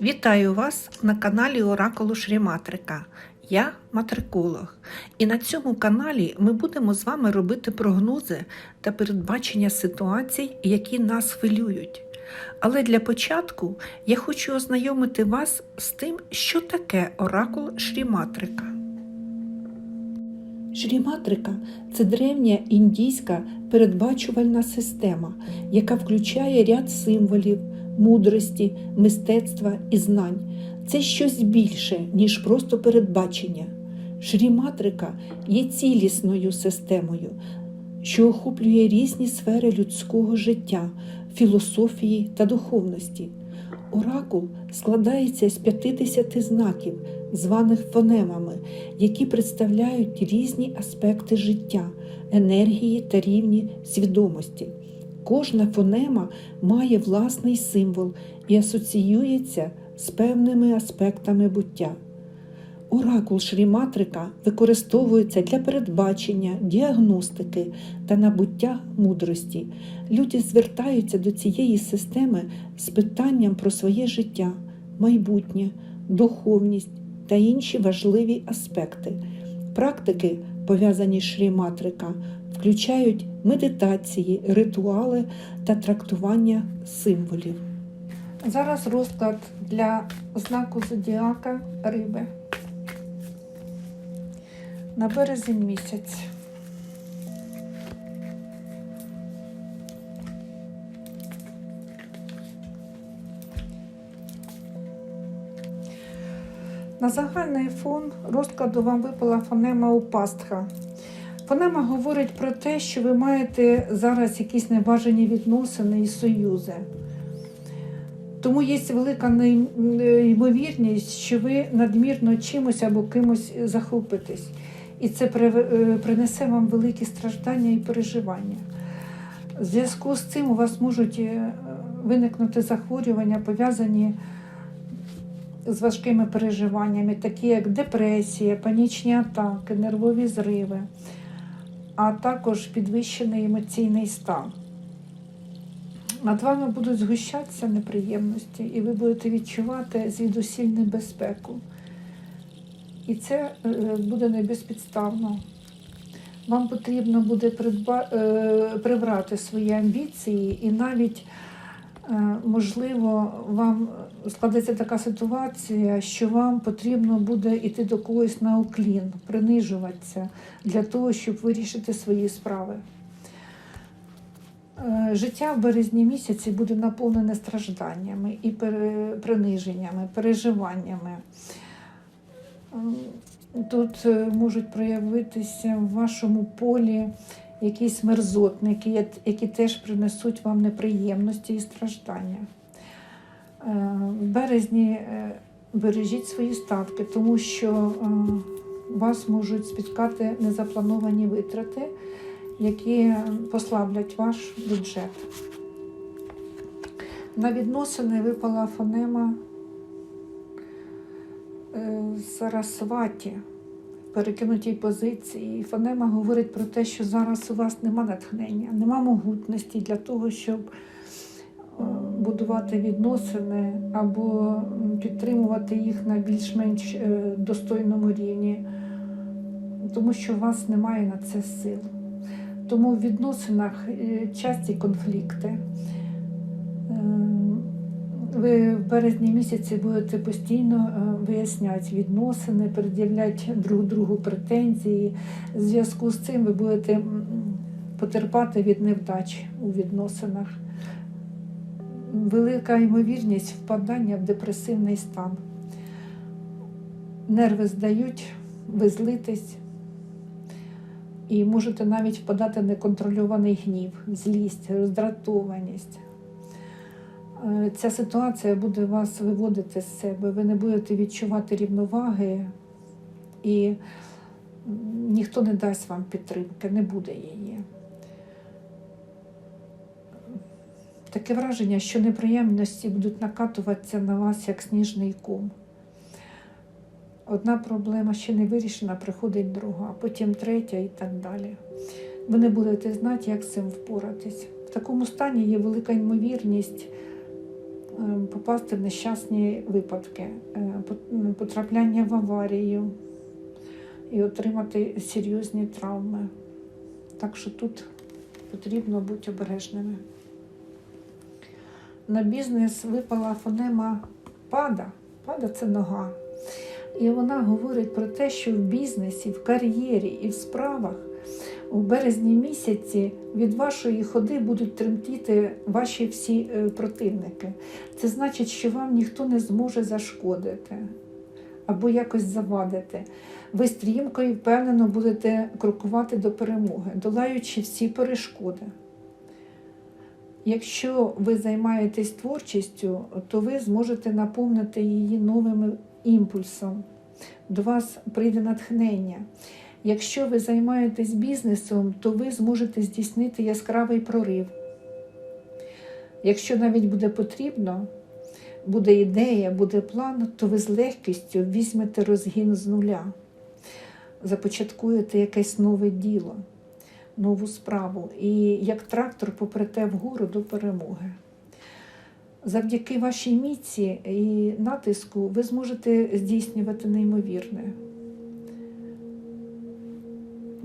Вітаю вас на каналі Оракулу Шріматрика. Я матриколог. І на цьому каналі ми будемо з вами робити прогнози та передбачення ситуацій, які нас хвилюють. Але для початку я хочу ознайомити вас з тим, що таке оракул Шріматрика. Шріматрика це древня індійська передбачувальна система, яка включає ряд символів, мудрості, мистецтва і знань. Це щось більше, ніж просто передбачення. Шріматрика є цілісною системою, що охоплює різні сфери людського життя, філософії та духовності. Оракул складається з 50 знаків, званих фонемами, які представляють різні аспекти життя, енергії та рівні свідомості. Кожна фонема має власний символ і асоціюється з певними аспектами буття. Оракул Шріматрика використовується для передбачення, діагностики та набуття мудрості. Люди звертаються до цієї системи з питанням про своє життя, майбутнє, духовність та інші важливі аспекти. Практики, пов'язані з Шріматрика, включають медитації, ритуали та трактування символів. Зараз розклад для знаку зодіака риби на березень місяць. На загальний фон розкладу вам випала фонема Упастха. Фонема говорить про те, що ви маєте зараз якісь небажані відносини і союзи. Тому є велика ймовірність, що ви надмірно чимось або кимось захопитесь. І це принесе вам великі страждання і переживання. В зв'язку з цим у вас можуть е, виникнути захворювання, пов'язані з важкими переживаннями, такі як депресія, панічні атаки, нервові зриви, а також підвищений емоційний стан. Над вами будуть згущатися неприємності, і ви будете відчувати звідусіль небезпеку. І це е, буде не безпідставно. Вам потрібно буде е, прибрати свої амбіції, і навіть, можливо, вам складеться така ситуація, що вам потрібно буде йти до когось на уклін, принижуватися для того, щоб вирішити свої справи. Е, Життя в березні місяці буде наповнене стражданнями і приниженнями, переживаннями. Тут е, можуть проявитися в вашому полі якісь мерзотники, які теж принесуть вам неприємності і страждання. Е, в березні е, бережіть свої статки, тому що вас можуть спіткати незаплановані витрати, які послаблять ваш бюджет. На відносини випала фонема Сарасваті перекинутій позиції. Фонема говорить про те, що зараз у вас нема натхнення, нема могутності для того, щоб е, будувати відносини або підтримувати їх на більш-менш е, достойному рівні, тому що у вас немає на це сил. Тому в відносинах е, часті конфлікти. Ви в березні місяці будете постійно виясняти відносини, пред'являти друг другу претензії. В зв'язку з цим ви будете потерпати від невдач у відносинах. Велика ймовірність впадання в депресивний стан. Нерви здають, ви злитесь і можете навіть впадати в неконтрольований гнів, злість, роздратованість. Е, ця ситуація буде вас виводити з себе, ви не будете відчувати рівноваги, і ніхто не дасть вам підтримки, не буде її. Таке враження, що неприємності будуть накатуватися на вас як сніжний кум. Одна проблема ще не вирішена, приходить друга, а потім третя і так далі. Ви не будете знати, як з цим впоратись. В такому стані є велика ймовірність попасти в нещасні випадки, е, потрапляння в аварію і отримати серйозні травми. Так що тут потрібно бути обережними. На бізнес випала фонема пада. Пада це нога. І вона говорить про те, що в бізнесі, в кар'єрі і в справах у березні місяці від вашої ходи будуть тремтіти ваші всі е, противники. Це значить, що вам ніхто не зможе зашкодити або якось завадити. Ви стрімко і впевнено будете крокувати до перемоги, долаючи всі перешкоди. Якщо ви займаєтесь творчістю, то ви зможете наповнити її новим імпульсом. До вас прийде натхнення. Якщо ви займаєтесь бізнесом, то ви зможете здійснити яскравий прорив. Якщо навіть буде потрібно, буде ідея, буде план, то ви з легкістю візьмете розгін з нуля, започаткуєте якесь нове діло, нову справу і як трактор попрете вгору до перемоги. Завдяки вашій міці і натиску ви зможете здійснювати неймовірне.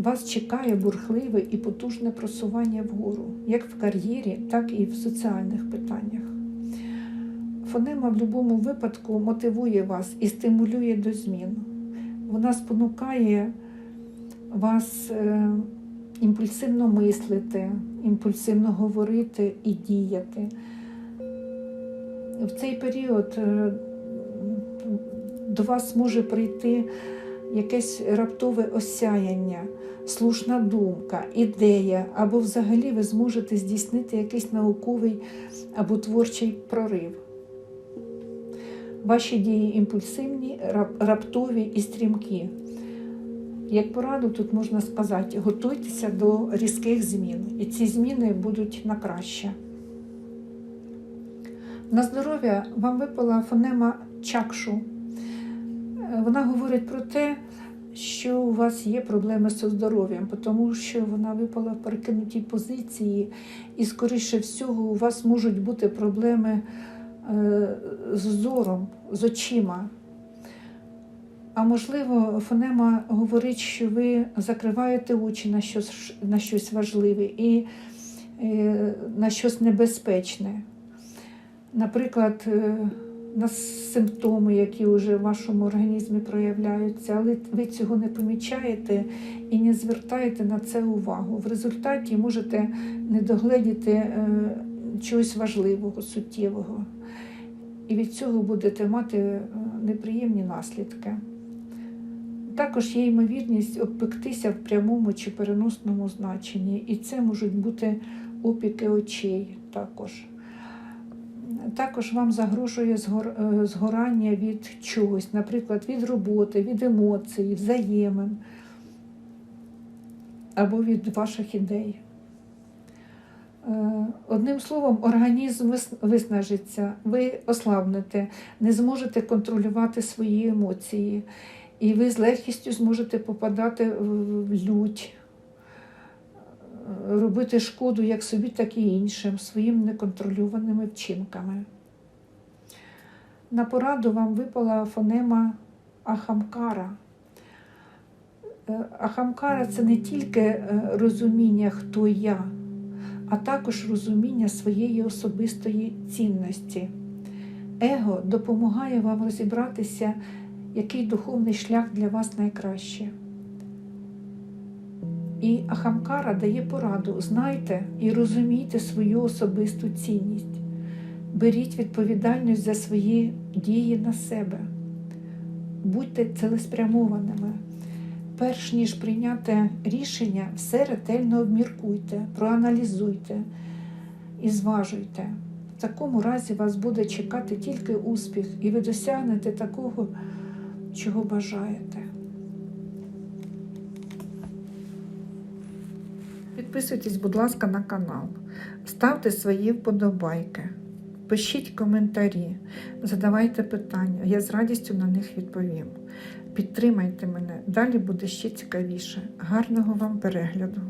Вас чекає бурхливе і потужне просування вгору, як в кар'єрі, так і в соціальних питаннях. Фонема в будь-якому випадку мотивує вас і стимулює до змін. Вона спонукає вас е, імпульсивно мислити, імпульсивно говорити і діяти. В цей період е, до вас може прийти якесь раптове осяяння, слушна думка, ідея, або взагалі ви зможете здійснити якийсь науковий або творчий прорив. Ваші дії імпульсивні, раптові і стрімкі. Як пораду, тут можна сказати, готуйтеся до різких змін, і ці зміни будуть на краще. На здоров'я вам випала фонема чакшу. Вона говорить про те, що у вас є проблеми зі здоров'ям, тому що вона випала в перекинутій позиції, і, скоріше всього, у вас можуть бути проблеми е, з зором, з очима. А можливо, фонема говорить, що ви закриваєте очі на щось, на щось важливе і е, на щось небезпечне. Наприклад, е, на симптоми, які вже в вашому організмі проявляються, але ви цього не помічаєте і не звертаєте на це увагу. В результаті можете не догледіти е, чогось важливого, суттєвого. І від цього будете мати е, неприємні наслідки. Також є ймовірність обпектися в прямому чи переносному значенні, і це можуть бути опіки очей також. Також вам загрожує е, згорання від чогось, наприклад, від роботи, від емоцій, взаємин або від ваших ідей. Е, Одним словом, організм виснажиться, ви ослабнете, не зможете контролювати свої емоції, і ви з легкістю зможете попадати в лють, робити шкоду як собі, так і іншим своїм неконтрольованими вчинками. На пораду вам випала фонема Ахамкара. Е, Ахамкара це не тільки е, розуміння, хто я, а також розуміння своєї особистої цінності. Его допомагає вам розібратися, який духовний шлях для вас найкраще. І Ахамкара дає пораду: знайте і розумійте свою особисту цінність. Беріть відповідальність за свої дії на себе. Будьте цілеспрямованими. Перш ніж прийняти рішення, все ретельно обміркуйте, проаналізуйте і зважуйте. В такому разі вас буде чекати тільки успіх, і ви досягнете такого, чого бажаєте. Підписуйтесь, будь ласка, на канал, ставте свої вподобайки, пишіть коментарі, задавайте питання. Я з радістю на них відповім. Підтримайте мене, далі буде ще цікавіше. Гарного вам перегляду!